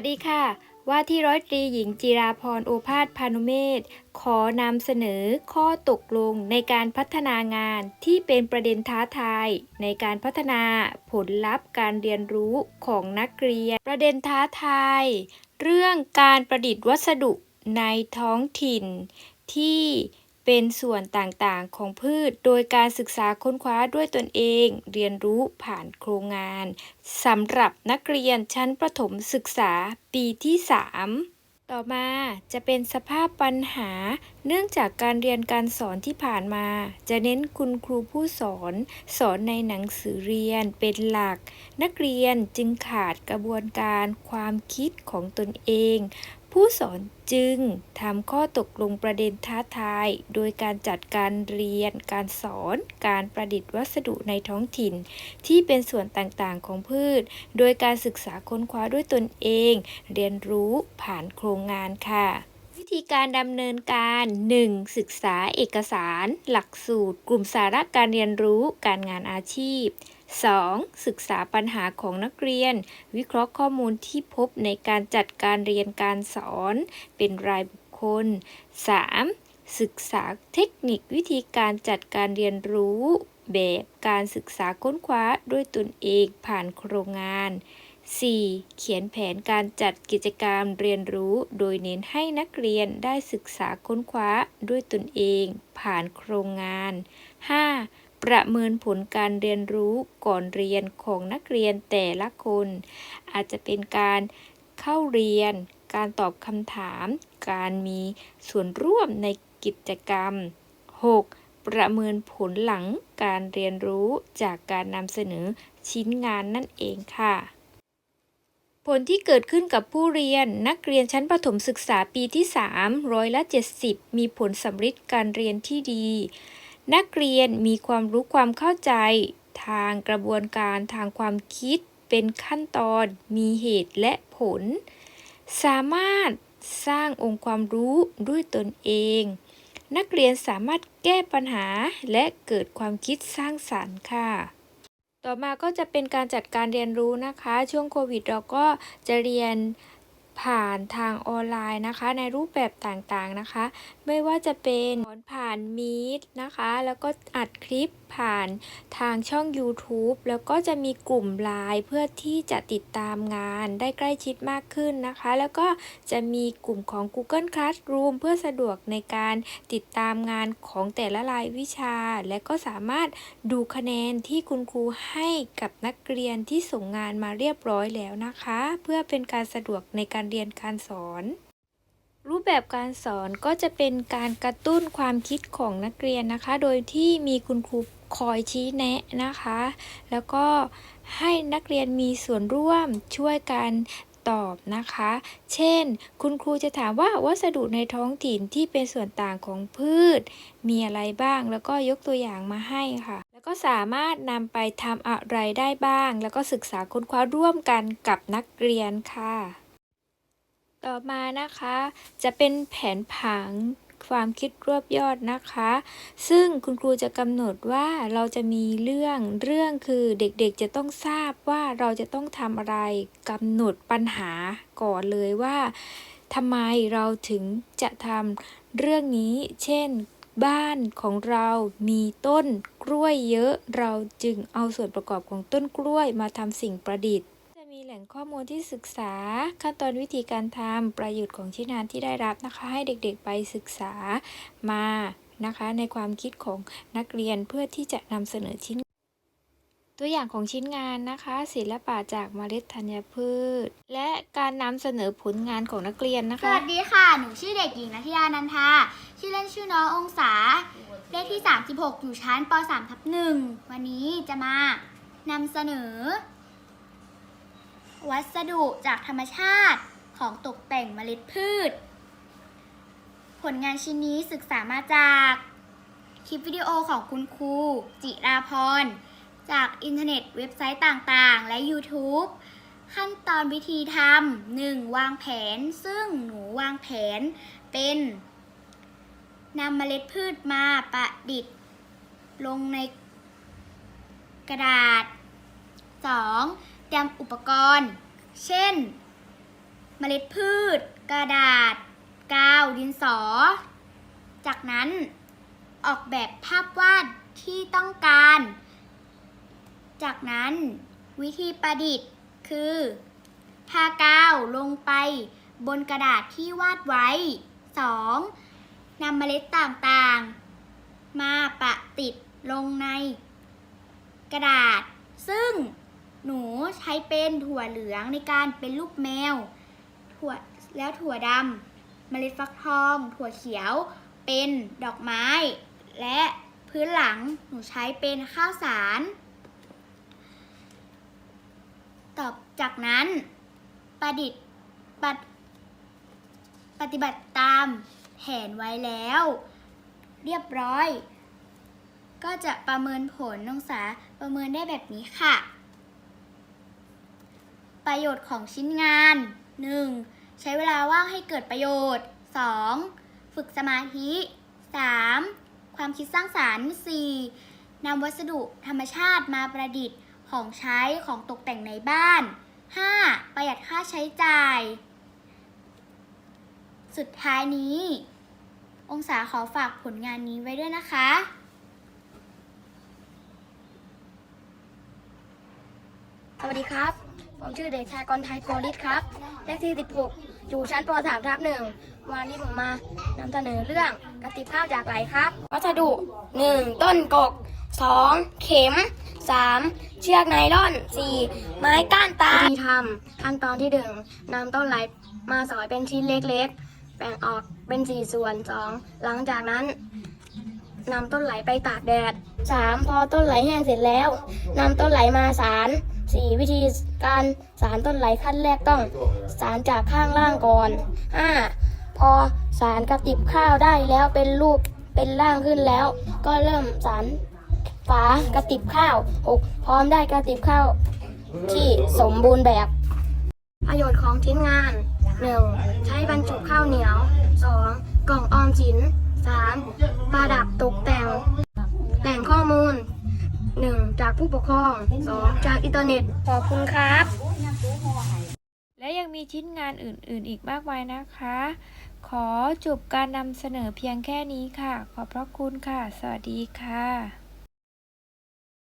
วัสดีค่ะ ว่าที่ร้อยตรีหญิงจิราพรโอภาสพานุเมศขอนำเสนอข้อตกลงในการพัฒนางานที่เป็นประเด็นท้าทาย ในการพัฒนาผลลัพธ์การเรียนรู้ของนักเรียน ประเด็นท้าทาย เรื่องการประดิษฐ์วัสดุในท้องถิ่นที่ เป็นส่วนต่างๆของพืช โดยการศึกษาค้นคว้าด้วยตนเอง เรียนรู้ผ่านโครงงานสำหรับนักเรียนชั้นประถมศึกษาปีที่ 3ต่อมาจะเป็นสภาพปัญหา เนื่องจากการเรียนการสอนที่ผ่านมา จะเน้นคุณครูผู้สอน สอนในหนังสือเรียนเป็นหลัก นักเรียนจึงขาดกระบวนการความคิดของตนเอง ผู้สอนจึงทำข้อตกลงประเด็นท้าทาย โดยการจัดการเรียน การสอน การประดิษฐ์วัสดุในท้องถิ่น ที่เป็นส่วนต่างๆของพืช โดยการศึกษาค้นคว้าด้วยตนเอง เรียนรู้ผ่านโครงงานค่ะวิธีการดำเนินการ 1. ศึกษาเอกสาร หลักสูตร กลุ่มสาระการเรียนรู้ การงานอาชีพ 2. ศึกษาปัญหาของนักเรียน วิเคราะห์ข้อมูลที่พบในการจัดการเรียนการสอน เป็นรายบุคคล 3. ศึกษาเทคนิควิธีการจัดการเรียนรู้ แบบการศึกษาค้นคว้าด้วยตนเองผ่านโครงงาน 4. เขียนแผนการจัดกิจกรรมเรียนรู้ โดยเน้นให้นักเรียนได้ศึกษาค้นคว้าด้วยตนเอง ผ่านโครงงาน 5. ประเมินผลการเรียนรู้ก่อนเรียนของนักเรียนแต่ละคน อาจจะเป็นการเข้าเรียน การตอบคำถาม การมีส่วนร่วมในกิจกรรม 6. ประเมินผลหลังการเรียนรู้จากการนำเสนอชิ้นงานนั่นเองค่ะ ผลที่เกิดขึ้นกับผู้เรียนนักเรียนชั้นประถมศึกษาปีที่ 3 ร้อยละ 70 มีผลสำฤทธิ์การเรียนที่ดี นักเรียนมีความรู้ความเข้าใจ ทางกระบวนการทางความคิดเป็นขั้นตอน มีเหตุและผล สามารถสร้างองค์ความรู้ด้วยตนเอง นักเรียนสามารถแก้ปัญหาและเกิดความคิดสร้างสรรค์ค่ะ ต่อมาก็จะเป็นการจัดการเรียนรู้นะคะ ช่วงโควิดเราก็จะเรียน ผ่านทางออนไลน์นะคะ ในรูปแบบต่างๆนะคะ ไม่ว่าจะเป็นสอนผ่านมีดนะคะ แล้วก็อัดคลิปผ่านทางช่อง YouTube แล้วก็จะมีกลุ่มไลน์เพื่อที่จะติดตามงานได้ใกล้ชิดมากขึ้นนะคะ แล้วก็จะมีกลุ่มของ Google Classroom เพื่อสะดวกในการติดตามงานของแต่ละรายวิชา และก็สามารถดูคะแนนที่คุณครูให้กับนักเรียนที่ส่งงานมาเรียบร้อยแล้วนะคะ เพื่อเป็นการสะดวกในการเรียนการสอน รูปแบบการสอนก็จะเป็นการกระตุ้นความคิดของนักเรียนนะคะ โดยที่มีคุณครูคอยชี้แนะนะคะ แล้วก็ให้นักเรียนมีส่วนร่วมช่วยกันตอบนะคะ เช่น คุณครูจะถามว่าวัสดุในท้องถิ่นที่เป็นส่วนต่างของพืช มีอะไรบ้าง แล้วก็ยกตัวอย่างมาให้ค่ะ แล้วก็สามารถนำไปทำอะไรได้บ้าง แล้วก็ศึกษาค้นคว้าร่วมกันกับนักเรียนค่ะ ต่อมานะคะ จะเป็นแผนผังความคิดรวบยอดนะคะ ซึ่งคุณครูจะกำหนดว่าเราจะมีเรื่องเรื่องคือเด็กๆจะต้องทราบว่าเราจะต้องทำอะไรกำหนดปัญหาก่อนเลยว่าทำไมเราถึงจะทำเรื่องนี้ เช่น บ้านของเรามีต้นกล้วยเยอะ เราจึงเอาส่วนประกอบของต้นกล้วยมาทำสิ่งประดิษฐ์ มีแหล่งข้อมูลที่ศึกษา ขั้นตอนวิธีการทำประโยชน์ของชิ้นงานที่ได้รับนะคะ ให้เด็กๆไปศึกษามานะคะ ในความคิดของนักเรียนเพื่อที่จะนำเสนอชิ้น ตัวอย่างของชิ้นงานนะคะ ศิลปะจากเมล็ดธัญพืช และการนำเสนอผลงานของนักเรียนนะคะ สวัสดีค่ะ หนูชื่อเด็กหญิงนัทยานันทา ชื่อเล่นชื่อน้ององศา เลขที่ 36 อยู่ชั้นป .3 ทับ1วันนี้จะมานำเสนอ วัสดุจากธรรมชาติของตกแต่งเมล็ดพืช ผลงานชิ้นนี้ศึกษามาจากคลิปวิดีโอของคุณครูจิราพร จากอินเทอร์เน็ตเว็บไซต์ต่างๆ และ YouTube ขั้นตอนวิธีทำหนึ่งวางแผน ซึ่งหนูวางแผนเป็นนำเมล็ดพืชมาประดิษฐ์ ลงในกระดาษ 2. เตรียมอุปกรณ์ เช่น เมล็ดพืช กระดาษ กาวดินสอ จากนั้นออกแบบภาพวาดที่ต้องการ จากนั้นวิธีประดิษฐ์คือทากาวลงไปบนกระดาษที่วาดไว้ 2. นำเมล็ดต่างๆ มาปะติดลงในกระดาษ ซึ่ง หนูใช้เป็นถั่วเหลืองในการเป็นรูปแมว ถั่วแล้วถั่วดำเมล็ดฟักทอง ถั่วเขียวเป็นดอกไม้ และพื้นหลังหนูใช้เป็นข้าวสารต่อจากนั้นประดิษฐ์ปฏปฏิบัติตามแผนไว้แล้ว เรียบร้อย ก็จะประเมินผลองศาประเมินได้แบบนี้ค่ะ ประโยชน์ของชิ้นงาน 1. ใช้เวลาว่างให้เกิดประโยชน์ 2. ฝึกสมาธิ 3. ความคิดสร้างสารรค์ 4. นำวัสดุธรรมชาติมาประดิษฐ์ของใช้ของตกแต่งในบ้าน 5. ประหยัดค่าใช้จ่าย สุดท้ายนี้ องศาขอฝากผลงานนี้ไว้ด้วยนะคะ สวัสดีครับ ผมชื่อเด็กชายกรไทยโพลิสครับ เลขที่ 16 อยู่ชั้นป .3 ทับหนึ่งวันนี้ผมมานำเสนอเรื่องกระติบข้าวจากไหลครับ วัสดุ 1. ต้นกก 2. เข็ม 3. เชือกไนล่อน 4. ไม้ก้านตาลวิธีทำขั้นตอนที่1นำต้นไหลมาสอยเป็นชิ้นเล็กๆ แบ่งออกเป็น 4 ส่วน 2. หลังจากนั้นนำต้นไหลไปตากแดด 3. พอต้นไหลแห้งเสร็จแล้วนำต้นไหลมาสาร 4. วิธีการสารต้นไหลขั้นแรกต้อง สารจากข้างล่างก่อน 5. พอสารกระติบข้าวได้แล้วเป็นรูปเป็นร่างขึ้นแล้ว ก็เริ่มสารฝากระติบข้าว 6. พร้อมได้กระติบข้าว ที่สมบูรณ์แบบ ประโยชน์ของชิ้นงาน 1. ใช้บรรจุข้าวเหนียว 2. กล่องออมสิน 3. ประดับตกแต่ง แหล่งข้อมูล 1. จากผู้ปกครอง 2. จากอินเทอร์เน็ต ขอบคุณครับ และยังมีชิ้นงานอื่นๆ อีกมากมายนะคะ ขอจบการนำเสนอเพียงแค่นี้ค่ะ ขอบพระคุณค่ะ สวัสดีค่ะ